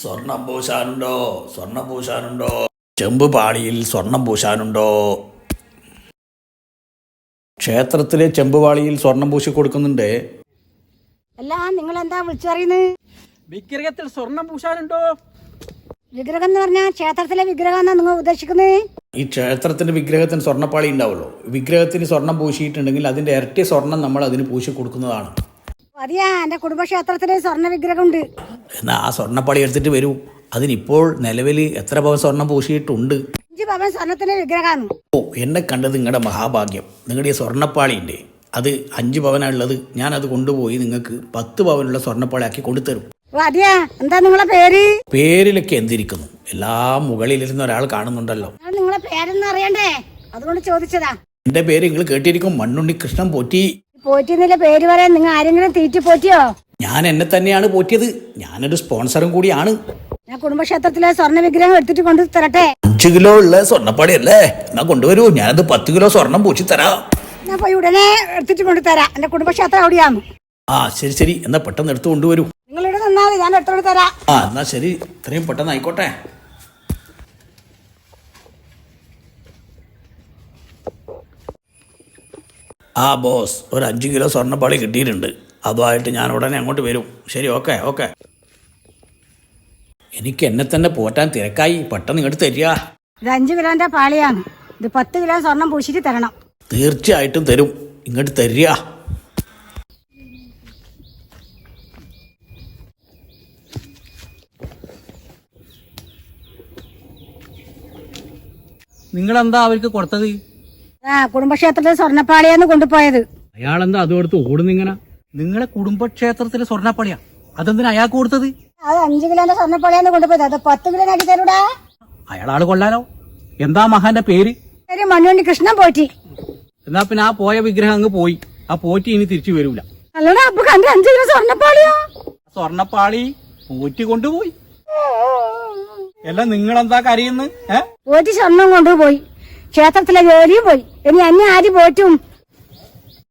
സ്വർണം പൂശാനുണ്ടോ സ്വർണം പൂശാനുണ്ടോ ചെമ്പ് പാളിയിൽ സ്വർണം പൂശാനുണ്ടോ ക്ഷേത്രത്തിലെ ചെമ്പ് പാളിയിൽ സ്വർണം പൂശി കൊടുക്കുന്നുണ്ട്. അല്ല നിങ്ങൾ എന്താ വിളിച്ചു പറയുന്നത് വിഗ്രഹത്തിൽ സ്വർണം പൂശാനുണ്ടോ? വിഗ്രഹം എന്ന് പറഞ്ഞാൽ ക്ഷേത്രത്തിലെ വിഗ്രഹം എന്നാ നിങ്ങൾ ഉദ്ദേശിക്കുന്നത് ഈ ക്ഷേത്രത്തിന്റെ വിഗ്രഹത്തിന് സ്വർണപ്പാളി ഉണ്ടാവുമല്ലോ വിഗ്രഹത്തിന് സ്വർണം പൂശിയിട്ടുണ്ടെങ്കിൽ അതിന്റെ ഇരട്ടി സ്വർണം നമ്മൾ അതിന് പൂശി കൊടുക്കുന്നതാണ്. അതിയാ എന്റെ കുടുംബക്ഷേത്രത്തിൽ സ്വർണ വിഗ്രഹം ഉണ്ട് എന്നാൽ ആ സ്വർണപ്പാളി എടുത്തിട്ട് വരൂ. അതിനിപ്പോൾ നിലവിൽ എത്ര പവൻ സ്വർണം പൂശിയിട്ടുണ്ട്? പവൻ സ്വർണത്തിന്റെ വിഗ്രഹമാണ്. ഓ എന്നെ കണ്ടത് നിങ്ങളുടെ മഹാഭാഗ്യം. നിങ്ങളുടെ ഈ സ്വർണപ്പാളിന്റെ അത് അഞ്ച് പവനുള്ളത് ഞാൻ അത് കൊണ്ടുപോയി നിങ്ങൾക്ക് പത്ത് പവനുള്ള സ്വർണപ്പാളി ആക്കി കൊണ്ടുതരും എന്താ നിങ്ങളെ പേര്? പേരിലൊക്കെ എന്തിരിക്കുന്നു? എല്ലാം മുകളിലിരുന്ന ഒരാൾ കാണുന്നുണ്ടല്ലോ. നിങ്ങളെ പേരൊന്നും അറിയണ്ടേ? അതുകൊണ്ട് ചോദിച്ചതാ. എന്റെ പേര് നിങ്ങൾ കേട്ടിരിക്കും. മണ്ണുണ്ണി കൃഷ്ണൻ പോറ്റി. പോറ്റിന്നില്ല പേര് പറയാൻ? നിങ്ങൾ ആരെങ്കിലും തീറ്റി പോറ്റിയോ ഞാൻ എന്നെ തന്നെയാണ് പോറ്റിയത്. ഞാനൊരു സ്പോൺസറും കൂടിയാണ്. ഞാൻ കുടുംബക്ഷേത്രത്തിലെ സ്വർണ വിഗ്രഹം എടുത്തിട്ട് കൊണ്ടു തരട്ടെ? അഞ്ച് കിലോ ഉള്ള സ്വർണപ്പാടി അല്ലേ എന്നാ കൊണ്ടുവരൂ. ഞാനത് പത്ത് കിലോ സ്വർണം പൂച്ചി തരാം. ഞാൻ പോയി ഉടനെ എടുത്തിട്ട് കൊണ്ടു തരാം. എന്റെ കുടുംബക്ഷേത്രം അവിടെയാണ്. ആ ശരി ശരി. എന്നാ പെട്ടെന്ന് എടുത്തു കൊണ്ടുവരൂ. നിങ്ങൾ ഇവിടെ നിന്നാൽ ഞാൻ എടുത്തോണ്ട് തരാം. ആ എന്നാ ശരി. ഇത്രയും പെട്ടെന്ന് ആയിക്കോട്ടെ. ആ ബോസ് ഒരു അഞ്ച് കിലോ സ്വർണപ്പാളി കിട്ടിയിട്ടുണ്ട്. അതുമായിട്ട് ഞാൻ ഉടനെ അങ്ങോട്ട് വരും. ശരി ഓക്കെ ഓക്കെ. എനിക്ക് എന്നെ തന്നെ പോറ്റാൻ തിരക്കായി. പെട്ടെന്ന് ഇങ്ങോട്ട് തരിക. ഇത് അഞ്ച് കിലോന്റെ പാളിയാണ്. ഇത് പത്ത് കിലോ സ്വർണം പൂശിട്ട് തരണം. തീർച്ചയായിട്ടും തരും. ഇങ്ങോട്ട് തരിക. നിങ്ങളെന്താ അവർക്ക് കൊടുത്തത്? ആ സ്വർണപ്പാളിയാണ് സ്വർണപ്പാളിയാന്ന് കൊണ്ടുപോയത്. അയാളെന്താ അത് കൊടുത്ത് ഓടുന്നിങ്ങനെ? നിങ്ങളെ കുടുംബക്ഷേത്രത്തിലെ സ്വർണപ്പണിയാ. അതെന്തിനാ അയാൾക്ക് കൊടുത്തത്? അത് അഞ്ച് കിലോന്റെ സ്വർണപ്പാളിയാന്ന് കൊണ്ടുപോയത്. അത് പത്ത് കിലോ അടി തരൂടാ. അയാളാൾ കൊള്ളാലോ എന്താ മഹാന്റെ പേര്? പേര് മണ്ണുണ്ണി കൃഷ്ണൻ പോറ്റി. എന്നാ പിന്നെ ആ പോയ വിഗ്രഹം അങ്ങ് പോയി. ആ പോറ്റി ഇനി തിരിച്ചു വരൂല. അല്ലടാ അപ്പൊ കണ്ട അഞ്ച് കിലോ സ്വർണപ്പാളിയോ സ്വർണപ്പാളി പോറ്റി കൊണ്ടുപോയി. എല്ലാം നിങ്ങളെന്താ കരയുന്നു? ഏ? പോറ്റി സ്വർണം കൊണ്ടുപോയി. ക്ഷേത്രത്തിലെ ജോലിയും പോയി. ഇനി അന്നെ ആര് പോറ്റും?